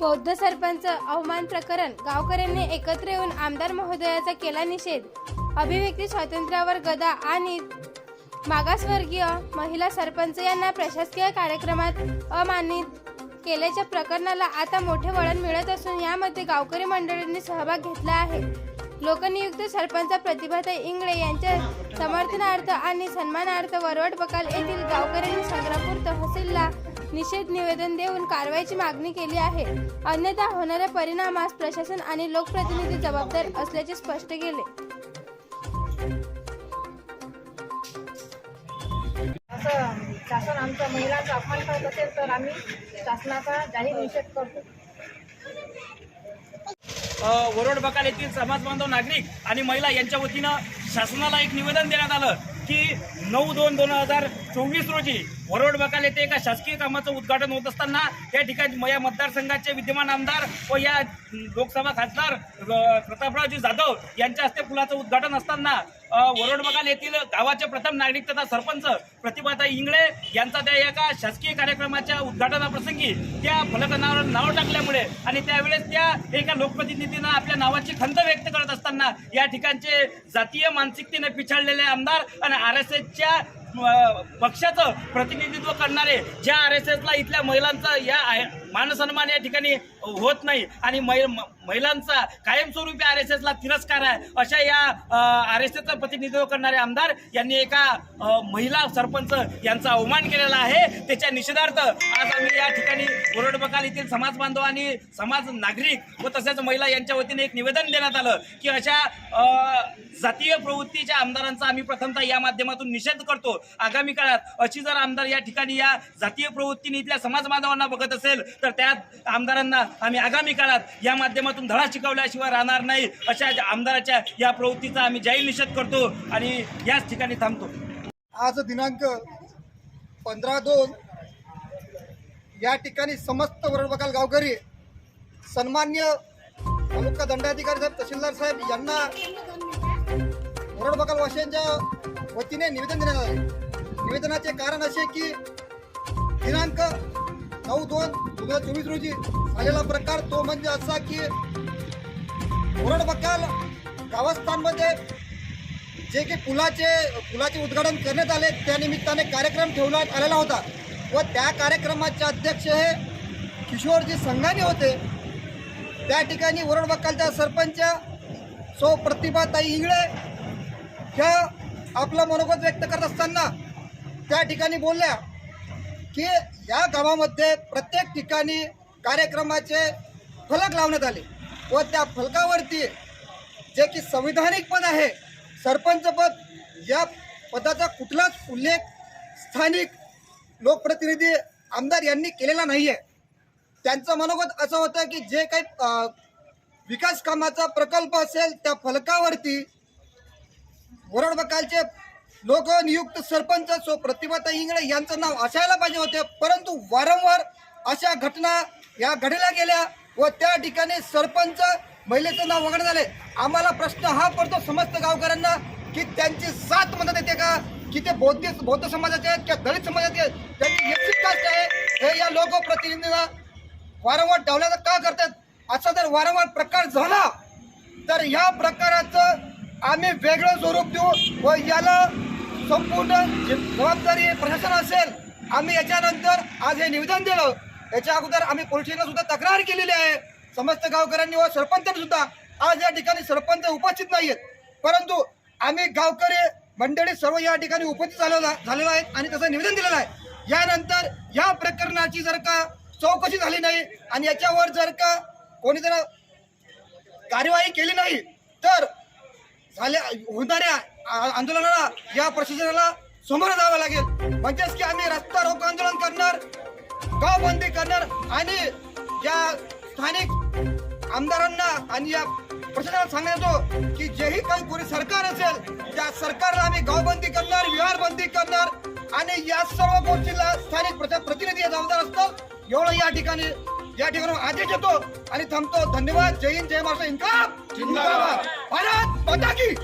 बौद्ध सरपंच अवमान प्रकरण गावकऱ्यांनी एकत्र येऊन आमदार महोदयाचा केला निषेध. अभिव्यक्ती स्वातंत्र्यावर गदा आणि मागासवर्गीय महिला सरपंच यांना प्रशासकीय कार्यक्रमात अमानित केल्याच्या प्रकरणाला आता मोठे वळण मिळत असून यामध्ये गावकरी मंडळींनी सहभाग घेतला आहे. लोकनियुक्त सरपंच प्रतिभाताई इंगळे यांच्या समर्थनार्थ आणि सन्मानार्थ वरवट बकाल येथील गावकऱ्यांनी संग्रापूर तहसीलला निषेध निवेदन देऊन कारवाईची मागणी केली आहे. अन्यथा होणाऱ्या परिणामास प्रशासन आणि लोकप्रतिनिधी जबाबदार असल्याचे स्पष्ट केले. असं शासन आमचा महिलांचा अपमान करत असेल तर आम्ही शासनाचा जाहीर निषेध करतो. वरोड बकाल येथील समाज बांधव नागरिक आणि महिला यांच्या वतीनं शासनाला एक निवेदन देण्यात आलं. की नऊ दोन दोन हजार चोवीस रोजी वरोड बकाल येथे एका शासकीय कामाचं उद्घाटन होत असताना या ठिकाणी या मतदारसंघाचे विद्यमान आमदार व या लोकसभा खासदार प्रतापरावजी जाधव यांच्या हस्ते पुलाचं उद्घाटन असताना वरुड वरोड येथील गावाचे प्रथम नागरिक तथा सरपंच प्रतिभाताई इंगळे यांचा त्या एका शासकीय कार्यक्रमाच्या उद्घाटनाप्रसंगी त्या फलकनावर नाव टाकल्यामुळे आणि त्यावेळेस त्या एका लोकप्रतिनिधीनं आपल्या नावाची खंत व्यक्त करत असताना या ठिकाणचे जातीय मानसिकतेने पिछाडलेले आमदार आणि आर एस एसच्या पक्षाचं प्रतिनिधित्व करणारे ज्या आर एस एसला इथल्या महिलांचा या आहे- मानसन्मान या ठिकाणी होत नाही. आणि मै- म- महिलांचा कायमस्वरूपी आर एस एसला तिरस्कार आहे. अशा या आर एस एसचं प्रतिनिधित्व करणारे आमदार यांनी एका महिला सरपंच यांचा अवमान केलेला आहे. त्याच्या निषेधार्थ आज आम्ही या ठिकाणी कोरड बकाल येथील समाज बांधव आणि समाज नागरिक व तसेच महिला यांच्या वतीने एक निवेदन देण्यात आलं की अशा जातीय प्रवृत्तीच्या आमदारांचा आम्ही प्रथमतः या माध्यमातून निषेध करतो. आगामी काळात अशी जर आमदार या ठिकाणी या जातीय प्रवृत्तीने इथल्या समाज बांधवांना बघत असेल तर त्यात आमदारांना आम्ही आगामी काळात या माध्यमातून धडा शिकवल्याशिवाय राहणार नाही अशा आमदाराच्या या प्रवृत्तीचा आम्ही जाहीर निषेध करतो आणि याच ठिकाणी थांबतो. आज दिनांक पंधरा दोन या ठिकाणी समस्त वरडबकाल गावकरी सन्मान्य मुख्य दंडाधिकारी साहेब तहसीलदार साहेब यांना वरडबकाल वासियांच्या वतीने निवेदन देण्यात आले. निवेदनाचे कारण असे की दिनांक नऊ दोन दोन हजार चोवीस रोजी झालेला प्रकार तो म्हणजे असा की वरडबकाल गावस्थानमध्ये जे की पुलाचे पुलाचे उद्घाटन करण्यात आले त्या निमित्ताने कार्यक्रम ठेवण्यात आलेला होता. व त्या कार्यक्रमाचे अध्यक्ष हे किशोरजी संघाने होते. त्या ठिकाणी वरडबक्कालच्या सरपंच सो प्रतिभाताई इंगळे ह्या आपलं मनोगत व्यक्त करत असताना त्या ठिकाणी बोलल्या की या गावामध्ये प्रत्येक ठिकाणी कार्यक्रमाचे फलक लावण्यात आले व त्या फलकावरती जे की संविधानिक पद आहे सरपंच पद या पदाचा कुठलाच उल्लेख स्थानिक लोकप्रतिनिधी आमदार यांनी केलेला नाही आहे त्यांचं मनोगत असं होतं की जे काही विकास कामाचा प्रकल्प असेल त्या फलकावरती वरडबकालचे लोकनियुक्त सरपंच सो प्रतिभाता इंगळे यांचं नाव असायला पाहिजे होते. परंतु वारंवार अशा घटना या घडल्या गेल्या व त्या ठिकाणी सरपंच महिलेचं नाव वगैरे झाले आम्हाला प्रश्न हा पडतो समस्त गावकऱ्यांना की त्यांची साथ मदत येते का? की ते बौद्ध बौद्ध समाजाचे आहेत किंवा दलित समाजाचे आहेत? त्यांची निश्चित कास्ट आहे. हे या लोकप्रतिनिधींना वारंवार डावल्याचं का करतात? असा जर वारंवार प्रकार झाला तर या प्रकाराचं आम्ही वेगळं स्वरूप देऊ व याला संपूर्ण जबाबदारी प्रशासन असेल आम्ही याच्यानंतर आज हे निवेदन दिलं. याच्या अगोदर आम्ही पोलिसांना सुद्धा तक्रार केलेली आहे. समस्त गावकऱ्यांनी व सरपंचांनी सुद्धा आज या ठिकाणी सरपंच उपस्थित नाहीयेत. परंतु आम्ही गावकरी मंडळी सर्व या ठिकाणी उपस्थित झालेला झालेला आहे आणि तसं निवेदन दिलेलं आहे. यानंतर या प्रकरणाची जर का चौकशी झाली नाही आणि याच्यावर जर का कोणी जर कार्यवाही केली नाही तर झाल्या होणाऱ्या आंदोलनाला या प्रशासनाला समोर जावं लागेल. म्हणजेच की आम्ही रस्ता रोको आंदोलन करणार गावबंदी करणार आणि या स्थानिक आमदारांना आणि या प्रशासनाला सांगण्यात येतो की जेही काही कोणी सरकार असेल त्या सरकारला आम्ही गावबंदी करणार विहारबंदी करणार आणि या सर्व गोष्टीला स्थानिक प्रतिनिधी जबाबदार असतात एवढं या ठिकाणी या ठिकाणी आदेश येतो आणि थांबतो. धन्यवाद. जय हिंद जय महाराष्ट्र. भारत माता की